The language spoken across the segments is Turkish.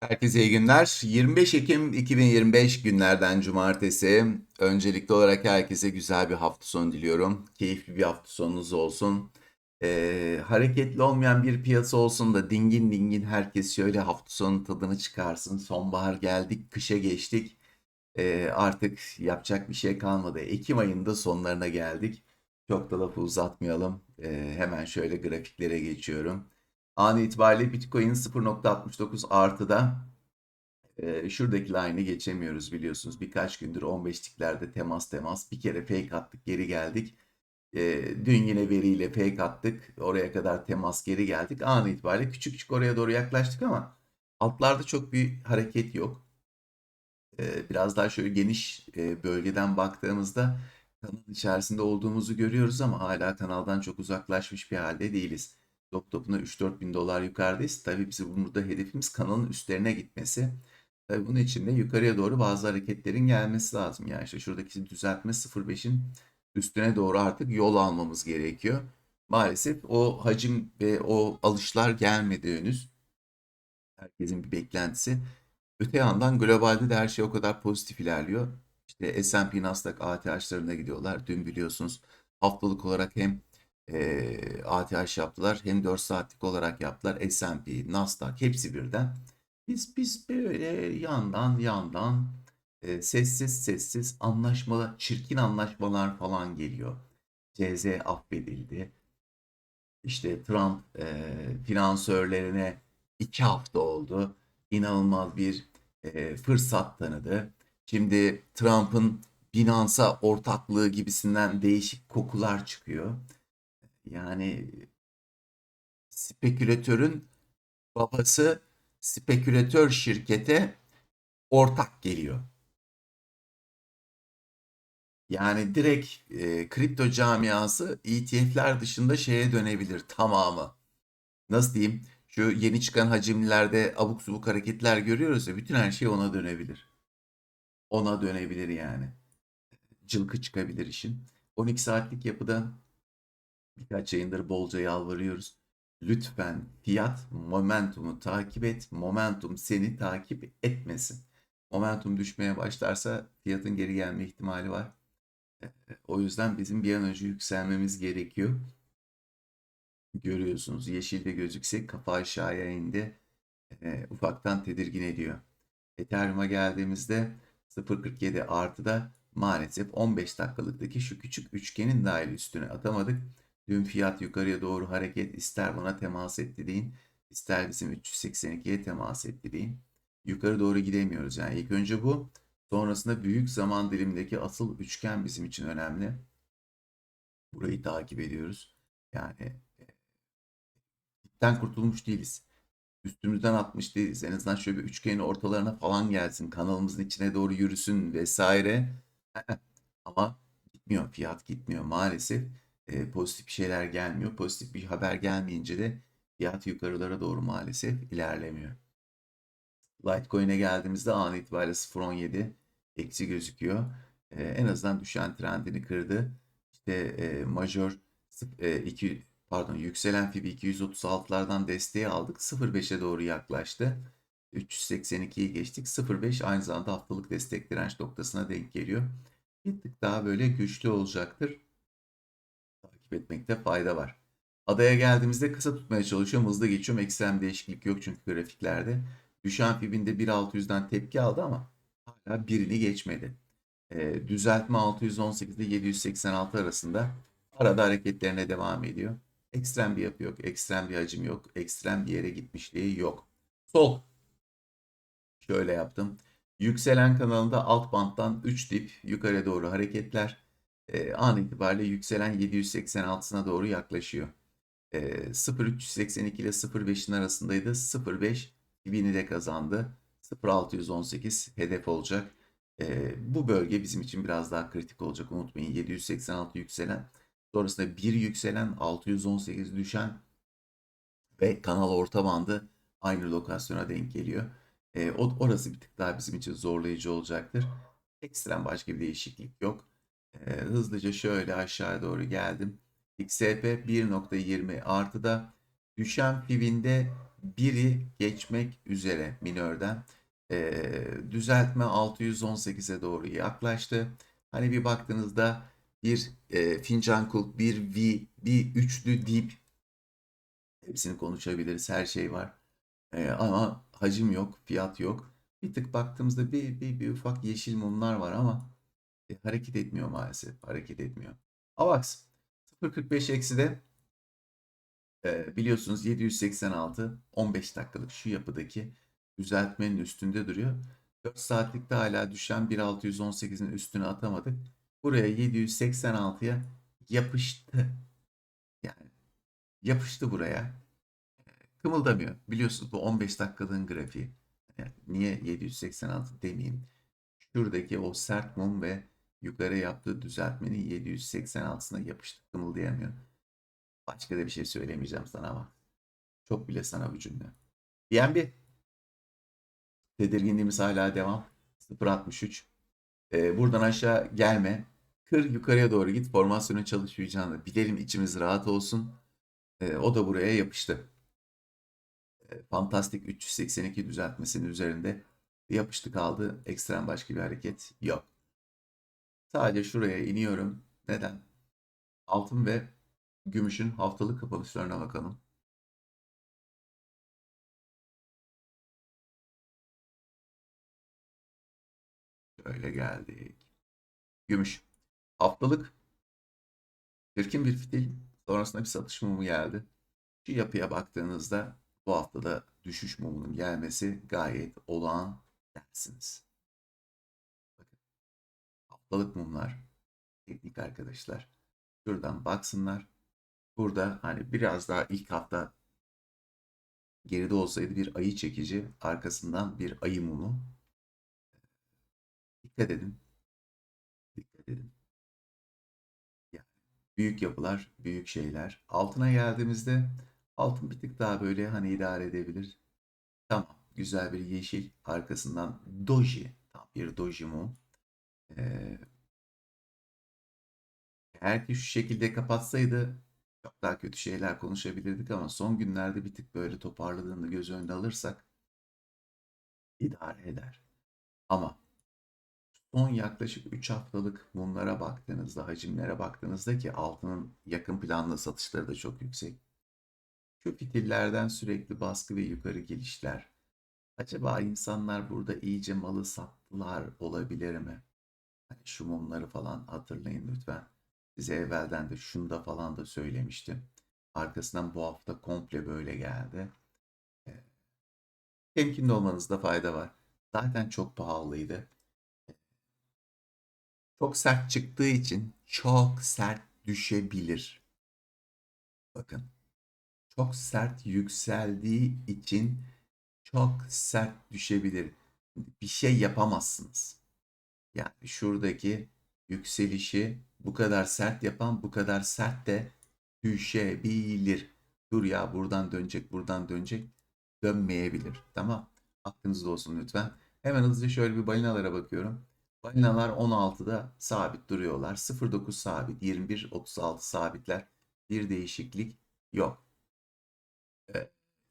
Herkese iyi günler. 25 Ekim 2025 günlerden cumartesi. Öncelikli olarak herkese güzel bir hafta sonu diliyorum. Keyifli bir hafta sonunuz olsun. Ee, hareketli olmayan bir piyasa olsun da dingin dingin herkes şöyle hafta sonu tadını çıkarsın. Sonbahar geldik, kışa geçtik. Ee, artık yapacak bir şey kalmadı. Ekim ayında sonlarına geldik. Çok da lafı uzatmayalım. Ee, hemen şöyle grafiklere geçiyorum. An itibariyle Bitcoin 0.69 artıda. Ee, şuradaki line'ı geçemiyoruz biliyorsunuz. Birkaç gündür 15 tiklerde temas temas. Bir kere fake attık geri geldik. Ee, dün yine veriyle fake attık. Oraya kadar temas geri geldik. An itibariyle küçük küçük oraya doğru yaklaştık ama altlarda çok bir hareket yok. Ee, biraz daha şöyle geniş e, bölgeden baktığımızda kanal içerisinde olduğumuzu görüyoruz ama hala kanaldan çok uzaklaşmış bir halde değiliz. Top topuna 3-4 bin dolar yukarıdayız. Tabii bizim burada hedefimiz kanalın üstlerine gitmesi. Tabii bunun için de yukarıya doğru bazı hareketlerin gelmesi lazım. Yani işte şuradaki düzeltme 0.5'in üstüne doğru artık yol almamız gerekiyor. Maalesef o hacim ve o alışlar gelmedi henüz. Herkesin bir beklentisi. Öte yandan globalde de her şey o kadar pozitif ilerliyor. İşte S&P Nasdaq ATH'larına gidiyorlar. Dün biliyorsunuz haftalık olarak hem e, ATH yaptılar hem 4 saatlik olarak yaptılar. S&P, Nasdaq hepsi birden. Biz biz böyle yandan yandan e, sessiz sessiz anlaşmalar, çirkin anlaşmalar falan geliyor. CZ affedildi. İşte Trump e, finansörlerine iki hafta oldu. İnanılmaz bir e, fırsat tanıdı. Şimdi Trump'ın Binance'a ortaklığı gibisinden değişik kokular çıkıyor. Yani spekülatörün babası spekülatör şirkete ortak geliyor. Yani direkt e, kripto camiası ETF'ler dışında şeye dönebilir tamamı. Nasıl diyeyim? Şu yeni çıkan hacimlerde abuk subuk hareketler görüyoruz ya bütün her şey ona dönebilir. Ona dönebilir yani. Cılkı çıkabilir işin. 12 saatlik yapıda birkaç yayındır bolca yalvarıyoruz. Lütfen fiyat momentumu takip et. Momentum seni takip etmesin. Momentum düşmeye başlarsa fiyatın geri gelme ihtimali var. O yüzden bizim bir an önce yükselmemiz gerekiyor. Görüyorsunuz yeşilde gözükse kafa aşağıya indi. E, ufaktan tedirgin ediyor. Ethereum'a geldiğimizde 0.47 artıda maalesef 15 dakikalıktaki şu küçük üçgenin dahil üstüne atamadık. Dün fiyat yukarıya doğru hareket ister buna temas etti deyin, ister bizim 382'ye temas etti deyin. Yukarı doğru gidemiyoruz. Yani ilk önce bu. Sonrasında büyük zaman dilimindeki asıl üçgen bizim için önemli. Burayı takip ediyoruz. Yani dipten kurtulmuş değiliz. Üstümüzden atmış değiliz. En azından şöyle bir üçgenin ortalarına falan gelsin. Kanalımızın içine doğru yürüsün vesaire. Ama gitmiyor. Fiyat gitmiyor. Maalesef e, pozitif şeyler gelmiyor. Pozitif bir haber gelmeyince de fiyat yukarılara doğru maalesef ilerlemiyor. Litecoin'e geldiğimizde an itibariyle 0.17 eksi gözüküyor. E, en azından düşen trendini kırdı. İşte e, major e, 2 pardon yükselen FIB 236'lardan desteği aldık. 0.5'e doğru yaklaştı. 382'yi geçtik. 0.5 aynı zamanda haftalık destek direnç noktasına denk geliyor. Bir tık daha böyle güçlü olacaktır. Takip etmekte fayda var. Adaya geldiğimizde kısa tutmaya çalışıyorum. Hızlı geçiyorum. Ekstrem değişiklik yok çünkü grafiklerde. Düşen FIB'inde 1.600'den tepki aldı ama hala birini geçmedi. E, düzeltme 618 ile 786 arasında arada hareketlerine devam ediyor. Ekstrem bir yapı yok, ekstrem bir hacim yok, ekstrem bir yere gitmişliği yok. Sol. Şöyle yaptım. Yükselen kanalında alt banttan 3 dip yukarı doğru hareketler. E, an itibariyle yükselen 786'sına doğru yaklaşıyor. E, 0.382 ile 0.5'in arasındaydı. 0.5 dibini de kazandı. 0.618 hedef olacak. E, bu bölge bizim için biraz daha kritik olacak. Unutmayın 786 yükselen Sonrasında bir yükselen 618 düşen ve kanal orta bandı aynı lokasyona denk geliyor. E, orası bir tık daha bizim için zorlayıcı olacaktır. Ekstrem başka bir değişiklik yok. E, hızlıca şöyle aşağı doğru geldim. XRP 1.20 artıda düşen fibinde biri geçmek üzere minörden. Ee, düzeltme 618'e doğru yaklaştı. Hani bir baktığınızda bir e, fincan kulp, bir V, bir üçlü dip. Hepsini konuşabiliriz. Her şey var. Ee, ama hacim yok, fiyat yok. Bir tık baktığımızda bir, bir, bir ufak yeşil mumlar var ama e, hareket etmiyor maalesef. Hareket etmiyor. AVAX 0.45 eksi de e, biliyorsunuz 786 15 dakikalık şu yapıdaki düzeltmenin üstünde duruyor. 4 saatlikte hala düşen 1.618'in üstüne atamadık. Buraya 786'ya yapıştı. Yani yapıştı buraya. Kımıldamıyor. Biliyorsunuz bu 15 dakikalığın grafiği. Yani niye 786 demeyeyim. Şuradaki o sert mum ve yukarı yaptığı düzeltmenin 786'sına yapıştı. Kımıldayamıyor. Başka da bir şey söylemeyeceğim sana ama. Çok bile sana bu cümle. BNB. Tedirginliğimiz hala devam. 0.63. Ee, buradan aşağı gelme. Kır yukarıya doğru git. Formasyonun çalışmayacağını bilelim. içimiz rahat olsun. Ee, o da buraya yapıştı. Ee, Fantastik 382 düzeltmesinin üzerinde yapıştı kaldı. Ekstrem başka bir hareket yok. Sadece şuraya iniyorum. Neden? Altın ve gümüşün haftalık kapanışlarına bakalım. Şöyle geldik. Gümüş. Haftalık çirkin bir fitil. Sonrasında bir satış mumu geldi. Şu yapıya baktığınızda bu haftada düşüş mumunun gelmesi gayet olağan dersiniz. Haftalık mumlar. Teknik arkadaşlar. Şuradan baksınlar. Burada hani biraz daha ilk hafta geride olsaydı bir ayı çekici, arkasından bir ayı mumu. Dikkat edin. Dikkat edin. Yani büyük yapılar, büyük şeyler. Altına geldiğimizde altın bir tık daha böyle hani idare edebilir. Tamam. Güzel bir yeşil. Arkasından doji. Tam bir doji mum. Eğer ki şu şekilde kapatsaydı çok daha kötü şeyler konuşabilirdik ama son günlerde bir tık böyle toparladığını göz önünde alırsak idare eder. Ama son yaklaşık 3 haftalık mumlara baktığınızda, hacimlere baktığınızda ki altının yakın planlı satışları da çok yüksek. Şu fitillerden sürekli baskı ve yukarı gelişler. Acaba insanlar burada iyice malı sattılar olabilir mi? Hani şu mumları falan hatırlayın lütfen. Size evvelden de şunda falan da söylemiştim. Arkasından bu hafta komple böyle geldi. Temkinli olmanızda fayda var. Zaten çok pahalıydı. Çok sert çıktığı için çok sert düşebilir. Bakın. Çok sert yükseldiği için çok sert düşebilir. Bir şey yapamazsınız. Yani şuradaki yükselişi bu kadar sert yapan bu kadar sert de düşebilir. Dur ya buradan dönecek buradan dönecek dönmeyebilir. Tamam. Aklınızda olsun lütfen. Hemen hızlıca şöyle bir balinalara bakıyorum. Balinalar 16'da sabit duruyorlar. 0.9 sabit, 21, 36 sabitler. Bir değişiklik yok.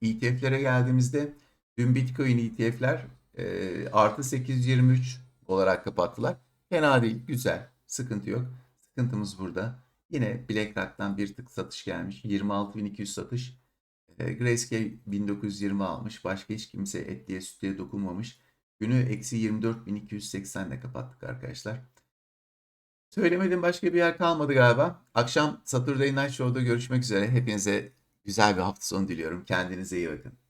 ETF'lere geldiğimizde dün Bitcoin ETF'ler e, artı 823 olarak kapattılar. Fena değil, güzel. Sıkıntı yok. Sıkıntımız burada. Yine BlackRock'tan bir tık satış gelmiş. 26.200 satış. E, Grayscale 1920 almış. Başka hiç kimse etliye sütlüye dokunmamış. Günü eksi 24.280 ile kapattık arkadaşlar. Söylemediğim başka bir yer kalmadı galiba. Akşam Saturday Night Show'da görüşmek üzere. Hepinize güzel bir hafta sonu diliyorum. Kendinize iyi bakın.